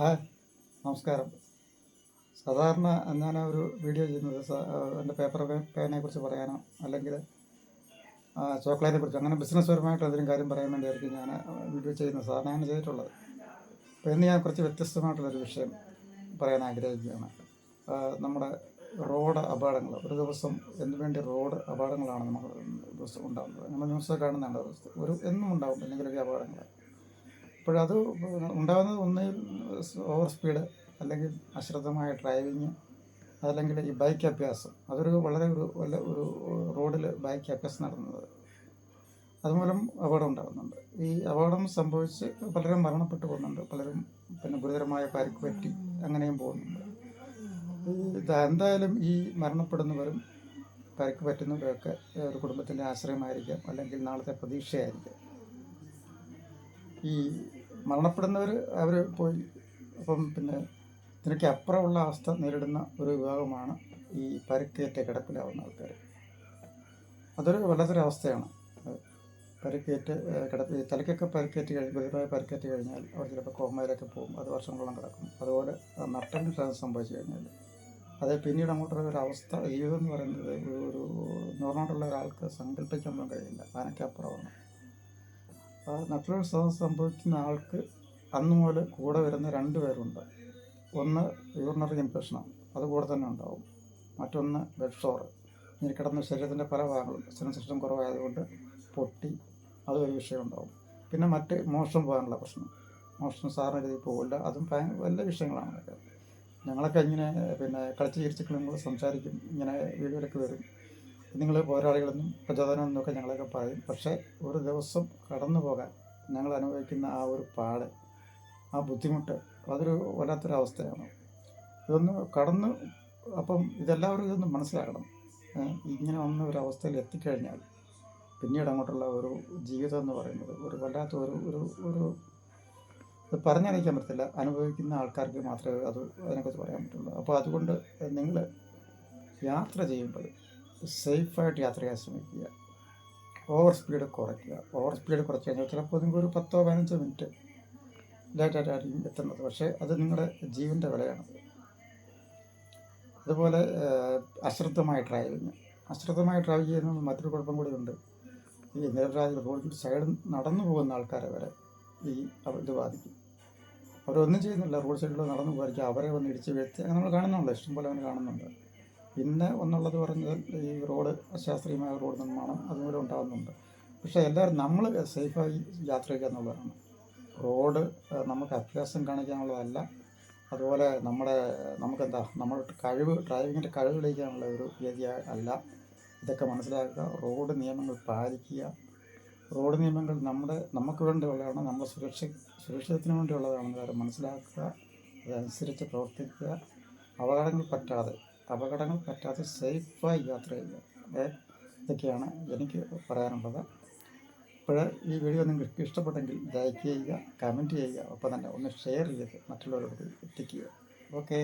Hi നമസ്കാരം. സാധാരണ ഞാൻ ഒരു വീഡിയോ ചെയ്യുന്നത് എന്റെ പേപ്പർ പേനെ കുറിച്ച് പറയാനോ? അല്ലെങ്കിൽ ചോക്ലേറ്റിനെ കുറിച്ച് അങ്ങനെ ബിസിനസ് പരമായിട്ട് എന്തെങ്കിലും കാര്യം പറയാൻ വേണ്ടിയായിരിക്കും ഞാൻ വീഡിയോ ചെയ്യുന്നത്. സാധാരണ ഞാൻ ചെയ്തിട്ടുള്ളത്. അപ്പോൾ ഇന്ന് ഞാൻ കുറച്ച് വ്യത്യസ്തമായിട്ടുള്ളൊരു വിഷയം പറയാൻ ആഗ്രഹിക്കുകയാണ്. നമ്മുടെ റോഡ് അപകടങ്ങൾ. ഒരു ദിവസം എന്തിനു വേണ്ടി റോഡ് അപകടങ്ങളാണ് നമുക്ക് ദിവസം ഉണ്ടാകുന്നത് നമ്മൾ ന്യൂസ് കാണുന്നുണ്ട് ഒരു എന്നും ഉണ്ടാകും എന്തെങ്കിലുമൊക്കെ അപകടങ്ങൾ. അപ്പോഴത് ഉണ്ടാകുന്നത് ഒന്നുകിൽ ഓവർ സ്പീഡ് അല്ലെങ്കിൽ അശ്രദ്ധമായ ഡ്രൈവിങ് അതല്ലെങ്കിൽ ഈ ബൈക്ക് അഭ്യാസം. അതൊരു വളരെ ഒരു വല്ല ഒരു റോഡിൽ ബൈക്ക് അഭ്യാസം നടന്നത്. അതുമൂലം അപകടം ഉണ്ടാകുന്നുണ്ട്. ഈ അപകടം സംഭവിച്ച് പലരും മരണപ്പെട്ടു പോകുന്നുണ്ട്. പലരും പിന്നെ ഗുരുതരമായ പരിക്ക് പറ്റി അങ്ങനെയും പോകുന്നുണ്ട്. ഇത് എന്തായാലും ഈ മരണപ്പെടുന്നവരും പരിക്ക് പറ്റുന്നവരൊക്കെ ഒരു കുടുംബത്തിന്റെ ആശ്രയമായിരിക്കാം. അല്ലെങ്കിൽ നാളത്തെ പ്രതീക്ഷയായിരിക്കാം. ഈ മരണപ്പെടുന്നവർ അവർ പോയി. അപ്പം പിന്നെ ഇതിനൊക്കെ അപ്പുറമുള്ള അവസ്ഥ നേരിടുന്ന ഒരു വിഭാഗമാണ് ഈ പരുക്കേറ്റ കിടപ്പിലാവുന്ന ആൾക്കാർ അതൊരു വല്ലാത്തൊരു അവസ്ഥയാണ് പരുക്കേറ്റ് കിടപ്പ് തലയ്ക്കൊക്കെ പരിക്കേറ്റ് കഴിഞ്ഞ് ഗുരുതരമായ പരുക്കേറ്റ് കഴിഞ്ഞാൽ അവർ ചിലപ്പോൾ കോമയിലൊക്കെ പോകും. അത് വർഷങ്ങളോളം കിടക്കും. അതുപോലെ നട്ടലിന് സംഭവിച്ചു കഴിഞ്ഞാൽ. അത് പിന്നീട് അങ്ങോട്ടുള്ള ഒരു അവസ്ഥ ജീവിതം എന്ന് പറയുന്നത് ഒരു നോർമലായിട്ടുള്ള ഒരാൾക്ക് സങ്കല്പിക്കാൻ പോലും കഴിയില്ല. അതിനൊക്കെ നട്ടലിന് ക്ഷതം സംഭവിക്കുന്ന ആൾക്ക് അന്ന് മുതൽ കൂടെ വരുന്ന രണ്ട് പേരുണ്ട്. ഒന്ന് യൂറിനറി ഇൻഫെക്ഷനാണ് അത് കൂടെ തന്നെ ഉണ്ടാവും. മറ്റൊന്ന് ബെഡ് ഷോർ ഇങ്ങനെ കിടന്ന ശരീരത്തിന്റെ പല ഭാഗങ്ങളും സെൻസ് സിസ്റ്റം കുറവായതുകൊണ്ട് പൊട്ടി അതൊരു വിഷയം ഉണ്ടാവും. പിന്നെ മറ്റ് മോഷണം പോകാനുള്ള പ്രശ്നം. മോഷണം സാറിന് രീതിയിൽ പോകില്ല. അതും വലിയ വിഷയങ്ങളാണ്. ഞങ്ങളൊക്കെ ഇങ്ങനെ പിന്നെ കളിച്ച് ചിരിച്ചിട്ടുള്ള സംസാരിക്കും. ഇങ്ങനെ വീഡിയോയിലൊക്കെ വരും. നിങ്ങൾ പോരാളികളെന്നും പ്രചോദനം എന്നൊക്കെ ഞങ്ങളൊക്കെ പറയും. പക്ഷേ ഒരു ദിവസം കടന്നു പോകാൻ ഞങ്ങൾ അനുഭവിക്കുന്ന ആ ഒരു പാട് ആ ബുദ്ധിമുട്ട് അതൊരു വല്ലാത്തൊരു അവസ്ഥയാണ് ഇതൊന്ന് കടന്ന് അപ്പം ഇതെല്ലാവരും ഇതൊന്ന് മനസ്സിലാക്കണം. ഇങ്ങനെ വന്ന ഒരു അവസ്ഥയിൽ എത്തിക്കഴിഞ്ഞാൽ പിന്നീട് അങ്ങോട്ടുള്ള ഒരു ജീവിതം എന്ന് പറയുന്നത് ഒരു വല്ലാത്ത ഒരു ഒരു ഒരു അത് പറഞ്ഞറിയിക്കാൻ പറ്റത്തില്ല. അനുഭവിക്കുന്ന ആൾക്കാർക്ക് മാത്രമേ അത് അതിനെക്കുറിച്ച് പറയാൻ പറ്റുള്ളൂ. അപ്പോൾ അതുകൊണ്ട് നിങ്ങൾ യാത്ര ചെയ്യുമ്പോൾ സേഫായിട്ട് യാത്ര ചെയ്യാൻ ശ്രമിക്കുക. ഓവർ സ്പീഡ് കുറയ്ക്കുക. ഓവർ സ്പീഡ് കുറച്ച് കഴിഞ്ഞാൽ ചിലപ്പോൾ നിങ്ങൾക്ക് ഒരു പത്തോ പതിനഞ്ചോ മിനിറ്റ് ലേറ്റായിട്ടായിരിക്കും എത്തുന്നത്. പക്ഷേ അത് നിങ്ങളുടെ ജീവന്റെ വിലയാണ്. അതുപോലെ അശ്രദ്ധമായ ഡ്രൈവിങ് അശ്രദ്ധമായ ഡ്രൈവ് ചെയ്യുന്ന മറ്റൊരു കുഴപ്പം കൂടിയുണ്ട് ഈ നിരപരാധികൾ റോഡിൽ സൈഡിൽ നടന്നു പോകുന്ന ആൾക്കാരെ വരെ ഈ ഇത് ബാധിക്കും. അവരൊന്നും ചെയ്യുന്നില്ല. റോഡ് സൈഡിൽ നടന്നു പോയിരിക്കും അവരെ വന്ന് ഇടിച്ച് വീഴ്ത്തി അങ്ങനെ നമ്മൾ കാണുന്നുണ്ട്. ഇഷ്ടംപോലെ അവനെ കാണുന്നുണ്ട്. പിന്നെ ഒന്നുള്ളത് പറഞ്ഞാൽ ഈ റോഡ് അശാസ്ത്രീയമായ റോഡ് നിർമ്മാണം അതുപോലെ ഉണ്ടാകുന്നുണ്ട്. പക്ഷേ എല്ലാവരും നമ്മൾ സേഫായി യാത്ര ചെയ്യുക എന്നുള്ളതാണ്. റോഡ് നമുക്ക് അഭ്യാസം കാണിക്കാനുള്ളതല്ല. അതുപോലെ നമ്മുടെ നമുക്കെന്താ നമ്മുടെ കഴിവ് ഡ്രൈവിങ്ങിന്റെ കഴിവ് തെളിയിക്കാനുള്ള ഒരു വേദി അല്ല. ഇതൊക്കെ മനസ്സിലാക്കുക. റോഡ് നിയമങ്ങൾ പാലിക്കുക. റോഡ് നിയമങ്ങൾ നമ്മുടെ നമുക്ക് വേണ്ടിയുള്ളതാണ് നമ്മുടെ സുരക്ഷ സുരക്ഷിതത്തിന് വേണ്ടിയുള്ളതാണെന്ന് മനസ്സിലാക്കുക. അതനുസരിച്ച് പ്രവർത്തിക്കുക. അപകടങ്ങൾ പറ്റാതെ. അപകടങ്ങൾ പറ്റാതെ സേഫായി യാത്ര ചെയ്യുക. ഇതൊക്കെയാണ് എനിക്ക് പറയാനുള്ളത്. അപ്പോൾ ഈ വീഡിയോ നിങ്ങൾക്ക് ഇഷ്ടപ്പെട്ടെങ്കിൽ ലൈക്ക് ചെയ്യുക കമന്റ് ചെയ്യുക ഒപ്പം തന്നെ ഒന്ന് ഷെയർ ചെയ്ത് മറ്റുള്ളവരോട് എത്തിക്കുക. ഓക്കേ